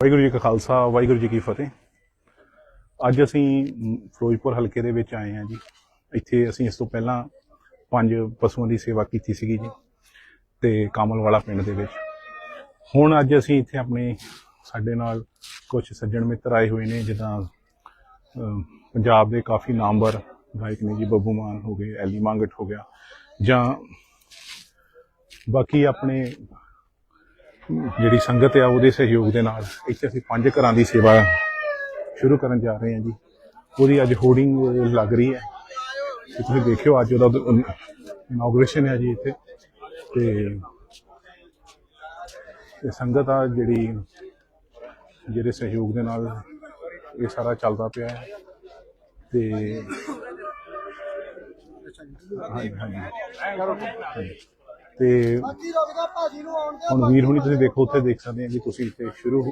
ਵਾਹਿਗੁਰੂ ਜੀ ਕਾ ਖਾਲਸਾ, ਵਾਹਿਗੁਰੂ ਜੀ ਕੀ ਫਤਿਹ। ਅੱਜ ਅਸੀਂ ਫਿਰੋਜ਼ਪੁਰ ਹਲਕੇ ਦੇ ਵਿੱਚ ਆਏ ਹਾਂ ਜੀ। ਇੱਥੇ ਅਸੀਂ ਇਸ ਤੋਂ ਪਹਿਲਾਂ ਪੰਜ ਪਸ਼ੂਆਂ ਦੀ ਸੇਵਾ ਕੀਤੀ ਸੀਗੀ ਜੀ ਤੇ ਕਾਮਲਵਾਲਾ ਪਿੰਡ ਦੇ ਵਿੱਚ। ਹੁਣ ਅੱਜ ਅਸੀਂ ਇੱਥੇ ਆਪਣੇ ਸਾਡੇ ਨਾਲ ਕੁਝ ਸੱਜਣ ਮਿੱਤਰ ਆਏ ਹੋਏ ਨੇ, ਜਿੱਦਾਂ ਪੰਜਾਬ ਦੇ ਕਾਫੀ ਨਾਮਵਰ ਗਾਇਕ ਨੇ ਜੀ, ਬੱਬੂ ਮਾਨ ਹੋ ਗਏ, ਐਲੀ ਮੰਗਟ ਹੋ ਗਿਆ। ਜਾਂ ਬਾਕੀ ਆਪਣੇ ਜਿਹੜੀ ਸੰਗਤ ਆ ਉਹਦੇ ਸਹਿਯੋਗ ਦੇ ਨਾਲ ਇੱਥੇ ਅਸੀਂ ਪੰਜ ਘਰਾਂ ਦੀ ਸੇਵਾ ਸ਼ੁਰੂ ਕਰਨ ਜਾ ਰਹੇ ਹਾਂ ਜੀ। ਉਹਦੀ ਅੱਜ ਹੋਰਡਿੰਗ ਲੱਗ ਰਹੀ ਹੈ। ਤੇ ਤੁਸੀਂ ਦੇਖਿਓ ਅੱਜ ਉਹਦਾ ਇਨੋਗ੍ਰੇਸ਼ਨ ਹੈ ਜੀ ਇੱਥੇ। ਤੇ ਸੰਗਤ ਆ ਜਿਹੜੀ ਜਿਹੜੇ ਸਹਿਯੋਗ ਦੇ ਨਾਲ ਇਹ ਸਾਰਾ ਚੱਲਦਾ ਪਿਆ ਹੈ। ਤੇ ਹਾਂਜੀ ਹਾਂਜੀ। ਤੇ ਬਾਕੀ ਰੁਕਦਾ ਭਾਜੀ ਨੂੰ ਆਉਣ ਦੇ ਹੁਣ ਵੀਰ ਹੁਣੀ ਤੁਸੀਂ ਦੇਖੋ ਉੱਥੇ ਦੇਖ ਸਕਦੇ ਆ ਕਿ ਤੁਸੀਂ ਇੱਥੇ ਸ਼ੁਰੂ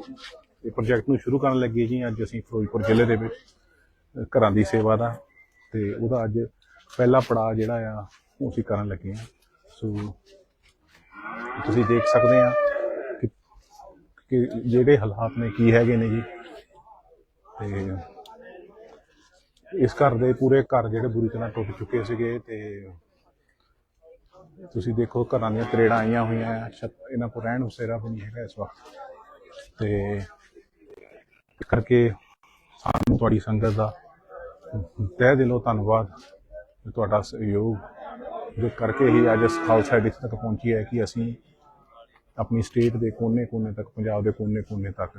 ਇਹ ਪ੍ਰੋਜੈਕਟ ਨੂੰ ਸ਼ੁਰੂ ਕਰਨ ਲੱਗੇ ਜੀ ਅੱਜ ਅਸੀਂ ਫਿਰੋਜ਼ਪੁਰ ਜ਼ਿਲ੍ਹੇ ਦੇ ਵਿੱਚ ਘਰਾਂ ਦੀ ਸੇਵਾ ਦਾ ਤੇ ਉਹਦਾ ਅੱਜ ਪਹਿਲਾ ਪੜਾਅ ਜਿਹੜਾ ਆ ਉਹ ਅਸੀਂ ਕਰਨ ਲੱਗੇ ਆ ਸੋ ਤੁਸੀਂ ਦੇਖ ਸਕਦੇ ਆ ਕਿ ਕਿ ਜਿਹੜੇ ਹਾਲਾਤ ਨੇ ਕੀ ਹੈਗੇ ਨੇ ਜੀ। ਤੇ ਇਸ ਘਰ ਦੇ ਪੂਰੇ ਘਰ ਜਿਹੜੇ ਬੁਰੀ ਤਰ੍ਹਾਂ ਟੁੱਟ ਚੁੱਕੇ ਸੀਗੇ ਤੇ ਤੁਸੀਂ ਦੇਖੋ ਘਰਾਂ ਦੀਆਂ ਤਰੇੜਾਂ ਆਈਆਂ ਹੋਈਆਂ ਆ, ਛੱਤ ਇਹਨਾਂ ਕੋਲ ਰਹਿਣ ਉਸੇਰਾ ਵੀ ਨਹੀਂ ਹੈਗਾ ਇਸ ਵਕਤ। ਤੇ ਇਸ ਕਰਕੇ ਸਾਨੂੰ ਤੁਹਾਡੀ ਸੰਗਤ ਦਾ ਤਹਿ ਦਿਲੋਂ ਧੰਨਵਾਦ। ਤੇ ਤੁਹਾਡਾ ਸਹਿਯੋਗ ਜੋ ਕਰਕੇ ਹੀ ਅੱਜ ਇਸ ਖਾਲਸਾ ਏਡ ਇੱਥੇ ਤੱਕ ਪਹੁੰਚੀ ਹੈ ਕਿ ਅਸੀਂ ਆਪਣੀ ਸਟੇਟ ਦੇ ਕੋਨੇ-ਕੋਨੇ ਤੱਕ, ਪੰਜਾਬ ਦੇ ਕੋਨੇ-ਕੋਨੇ ਤੱਕ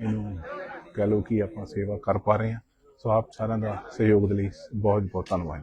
ਇਹਨੂੰ ਕਹਿ ਲਓ ਕਿ ਆਪਾਂ ਸੇਵਾ ਕਰ ਪਾ ਰਹੇ ਹਾਂ। ਸੋ ਆਪ ਸਾਰਿਆਂ ਦਾ ਸਹਿਯੋਗ ਦੇ ਲਈ ਬਹੁਤ ਬਹੁਤ ਧੰਨਵਾਦ।